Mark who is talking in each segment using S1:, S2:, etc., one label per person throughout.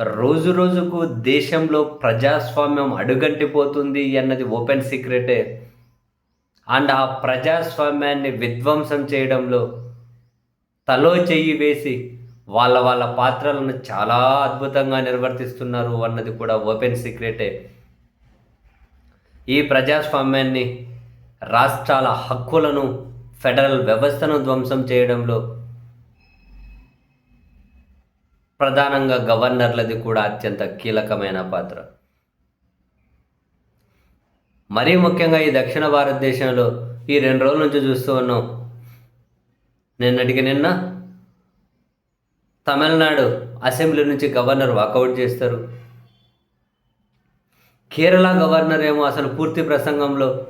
S1: రోజు రోజుకు దేశంలో ప్రజాస్వామ్యం అడుగంటిపోతుంది అన్నది ఓపెన్ సీక్రెటే. అండ్ ఆ ప్రజాస్వామ్యాన్ని విధ్వంసం చేయడంలో తలో చెయ్యి వేసి వాళ్ళ వాళ్ళ పాత్రలను చాలా అద్భుతంగా నిర్వర్తిస్తున్నారు అన్నది కూడా ఓపెన్ సీక్రెటే. ఈ ప్రజాస్వామ్యాన్ని రాష్ట్రాల హక్కులను ఫెడరల్ వ్యవస్థను ధ్వంసం చేయడంలో ప్రధానంగా గవర్నర్లది కూడా అత్యంత కీలకమైన పాత్ర. మరీ ముఖ్యంగా ఈ దక్షిణ భారతదేశంలో ఈ రెండు రోజుల నుంచి చూస్తూ ఉన్నాం. నిన్నటికి నిన్న తమిళనాడు అసెంబ్లీ నుంచి గవర్నర్ వాకౌట్ చేస్తారు. కేరళ గవర్నర్ ఏమో అసలు పూర్తి ప్రసంగంలో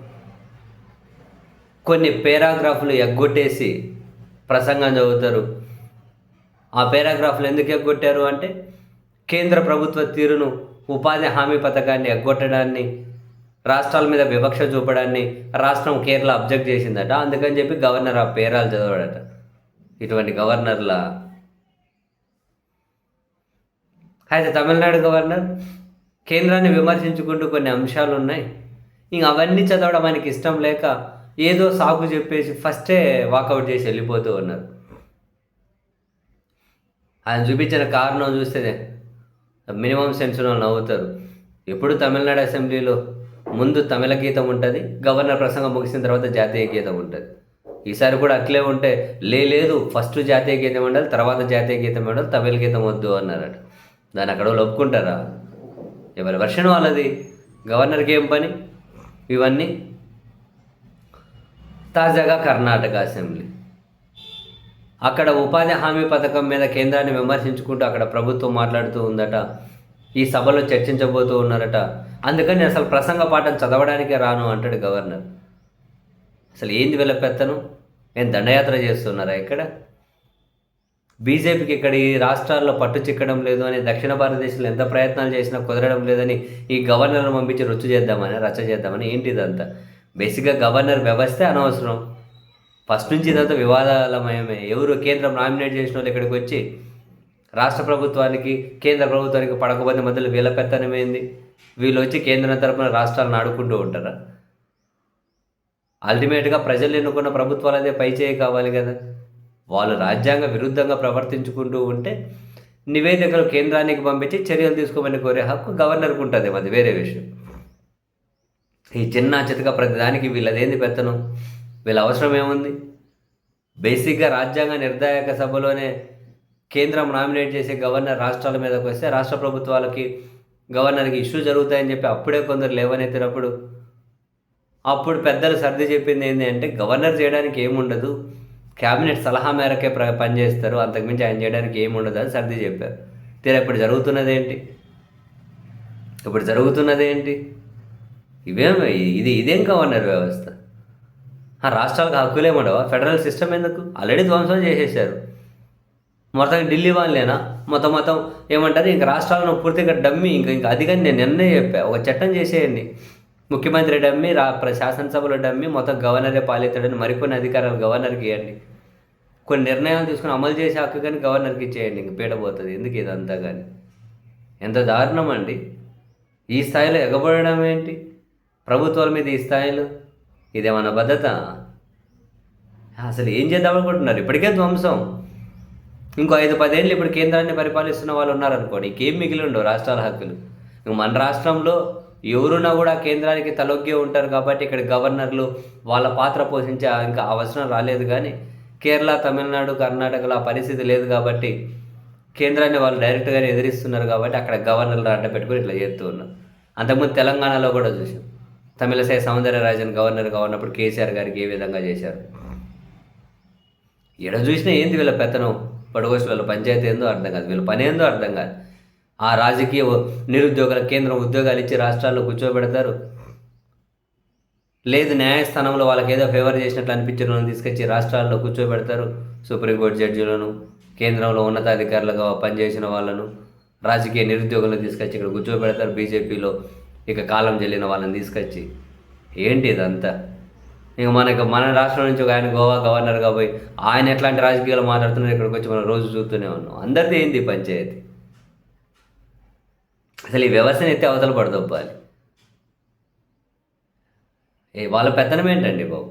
S1: కొన్ని పేరాగ్రాఫ్లు ఎగ్గొట్టేసి ప్రసంగం చదువుతారు. ఆ పేరాగ్రాఫ్లు ఎందుకు ఎగ్గొట్టారు అంటే కేంద్ర ప్రభుత్వ తీరును ఉపాధి హామీ పథకాన్ని ఎగ్గొట్టడాన్ని రాష్ట్రాల మీద వివక్ష చూపడాన్ని రాష్ట్రం కేరళ అబ్జెక్ట్ చేసిందట. అందుకని చెప్పి గవర్నర్ ఆ పేరాలు చదవడట. ఇటువంటి గవర్నర్ల అయితే తమిళనాడు గవర్నర్ కేంద్రాన్ని విమర్శించుకుంటూ కొన్ని అంశాలు ఉన్నాయి ఇంక అవన్నీ చదవడం మనకి ఇష్టం లేక ఏదో సాకు చెప్పేసి ఫస్టే వాకౌట్ చేసి వెళ్ళిపోతూ ఉన్నారు. ఆయన చూపించిన కారణం చూస్తే మినిమం సెన్స్ వాళ్ళు నవ్వుతారు. ఎప్పుడు తమిళనాడు అసెంబ్లీలో ముందు తమిళ గీతం ఉంటుంది గవర్నర్ ప్రసంగం ముగిసిన తర్వాత జాతీయ గీతం ఉంటుంది. ఈసారి కూడా అట్లే ఉంటే లే లేదు ఫస్ట్ జాతీయ గీతం ఉండాలి తర్వాత జాతీయ గీతం ఉండాలి తమిళ గీతం వద్దు అన్నారట. దాన్ని అక్కడ ఒప్పుకుంటారా ఎవరి వర్షన్ వాళ్ళది? గవర్నర్కి ఏం పని? ఇవన్నీ తాజాగా కర్ణాటక అసెంబ్లీ. అక్కడ ఉపాధి హామీ పథకం మీద కేంద్రాన్ని విమర్శించుకుంటూ అక్కడ ప్రభుత్వం మాట్లాడుతూ ఉందట. ఈ సభలో చర్చించబోతూ ఉన్నారట. అందుకని నేను అసలు ప్రసంగ పాఠం చదవడానికే రాను అంటాడు గవర్నర్. అసలు ఏంది వీళ్ళ పెత్తను? నేను దండయాత్ర చేస్తున్నారా ఇక్కడ? బీజేపీకి ఇక్కడ ఈ రాష్ట్రాల్లో పట్టు చిక్కడం లేదు అని దక్షిణ భారతదేశంలో ఎంత ప్రయత్నాలు చేసినా కుదరడం లేదని ఈ గవర్నర్ పంపించి రుచి చేద్దామని రచ్చ చేద్దామని ఏంటి ఇదంతా బేసిక్గా గవర్నర్ వ్యవస్థే అనవసరం. ఫస్ట్ నుంచి ఇదంతా వివాదాలమయమే. ఎవరు కేంద్రం నామినేట్ చేసిన వాళ్ళు ఇక్కడికి వచ్చి రాష్ట్ర ప్రభుత్వానికి కేంద్ర ప్రభుత్వానికి పడకపోతే మధ్యలో వీళ్ళ పెత్తనమైంది వీళ్ళు వచ్చి కేంద్రం తరపున రాష్ట్రాలను ఆడుకుంటూ ఉంటారా? అల్టిమేట్గా ప్రజలు ఎన్నుకున్న ప్రభుత్వాలు అదే పైచేయి కావాలి కదా. వాళ్ళు రాజ్యాంగ విరుద్ధంగా ప్రవర్తించుకుంటూ ఉంటే నివేదికలు కేంద్రానికి పంపించి చర్యలు తీసుకోమని కోరే హక్కు గవర్నర్కు ఉంటుంది. అది వేరే విషయం. ఈ చిన్న చితక ప్రతిదానికి వీళ్ళదేంది పెత్తనం? వీళ్ళ అవసరం ఏముంది? బేసిక్గా రాజ్యాంగ నిర్ధారక సభలోనే కేంద్రం నామినేట్ చేసే గవర్నర్ రాష్ట్రాల మీదకి వస్తే రాష్ట్ర ప్రభుత్వాలకి గవర్నర్కి ఇష్యూ జరుగుతాయని చెప్పి అప్పుడే కొందరు లేవనెత్తినప్పుడు అప్పుడు పెద్దలు సర్ది చెప్పింది ఏంటి అంటే గవర్నర్ చేయడానికి ఏముండదు క్యాబినెట్ సలహా మేరకే ప్ర పనిచేస్తారు అంతకుమించి ఆయన చేయడానికి ఏముండదు అని సర్ది చెప్పారు. తీరా ఇప్పుడు జరుగుతున్నది ఏంటి ఇప్పుడు జరుగుతున్నది ఏంటి ఇవేం ఇది ఇదేం గవర్నర్ వ్యవస్థ? ఆ రాష్ట్రాలకు హక్కులేమండవా ఫెడరల్ సిస్టమ్ ఎందుకు? ఆల్రెడీ ధ్వంసం చేసేసారు మొత్తం ఢిల్లీ వాళ్ళేనా? మొత్తం మొత్తం ఏమంటారు? ఇంకా రాష్ట్రాలను పూర్తిగా డమ్మి ఇంకా ఇంకా అది కానీ నేను నిన్నే చెప్పా. ఒక చట్టం చేసేయండి. ముఖ్యమంత్రి డమ్మి రా ప్ర- శాసనసభలో డమ్మి మొత్తం గవర్నరే పాలిస్తాడని మరికొన్ని అధికారాలు గవర్నర్కి ఇవ్వండి. కొన్ని నిర్ణయాలు తీసుకుని అమలు చేసే హక్కు కానీ గవర్నర్కి ఇచ్చేయండి. ఇంక పీడపోతుంది ఎందుకు ఇదంతా కానీ? ఎంత దారుణం అండి. ఈ స్థాయిలో ఎగబడడం ఏంటి? ప్రభుత్వాల మీద ఈ స్థాయిలో ఇదేమన్నా భద్రత? అసలు ఏం చేద్దాం అనుకుంటున్నారు? ఇప్పటికే ధ్వంసం. ఇంకో ఐదు పదేళ్ళు ఇప్పుడు కేంద్రాన్ని పరిపాలిస్తున్న వాళ్ళు ఉన్నారనుకోండి ఇంకేం మిగిలి ఉండవు రాష్ట్రాల హక్కులు. ఇంక మన రాష్ట్రంలో ఎవరున్నా కూడా కేంద్రానికి తలొగ్గే ఉంటారు కాబట్టి ఇక్కడ గవర్నర్లు వాళ్ళ పాత్ర పోషించే ఇంకా అవసరం రాలేదు కానీ కేరళ తమిళనాడు కర్ణాటకలో ఆ పరిస్థితి లేదు కాబట్టి కేంద్రాన్ని వాళ్ళు డైరెక్ట్గానే ఎదిరిస్తున్నారు కాబట్టి అక్కడ గవర్నర్లు అడ్డ పెట్టుకుని ఇట్లా చేస్తూ ఉన్నారు. అంతకుముందు తెలంగాణలో కూడా చూసాం. తమిళసై సౌందరరాజన్ గవర్నర్గా ఉన్నప్పుడు కేసీఆర్ గారికి ఏ విధంగా చేశారు? ఎడ చూసినా ఏంది వీళ్ళ పెత్తనం? పడుకోసి వీళ్ళ పంచాయతీ ఏందో అర్థం కాదు. వీళ్ళ పని ఏందో అర్థం కాదు. ఆ రాజకీయ నిరుద్యోగుల కేంద్రం ఉద్యోగాలు ఇచ్చి రాష్ట్రాల్లో కూర్చోబెడతారు. లేదు న్యాయస్థానంలో వాళ్ళకి ఏదో ఫేవర్ చేసినట్లు అనిపించడం తీసుకొచ్చి రాష్ట్రాల్లో కూర్చోబెడతారు. సుప్రీంకోర్టు జడ్జిలను కేంద్రంలో ఉన్నతాధికారులుగా పనిచేసిన వాళ్ళను రాజకీయ నిరుద్యోగులను తీసుకొచ్చి ఇక్కడ కూర్చోబెడతారు. బీజేపీలో ఇక కాలం చెల్లిన వాళ్ళని తీసుకొచ్చి ఏంటి ఇదంతా? ఇక మనకు మన రాష్ట్రం నుంచి ఒక ఆయన గోవా గవర్నర్గా పోయి ఆయన ఎట్లాంటి రాజకీయాలు మాట్లాడుతున్నారు ఇక్కడికి వచ్చి మనం రోజు చూస్తూనే ఉన్నాం. అందరిది ఏంది పంచాయతీ? అసలు ఈ వ్యవస్థను ఎత్తే అవతల పడదొప్పాలి ఏ వాళ్ళ పెత్తనం ఏంటండి బాబు?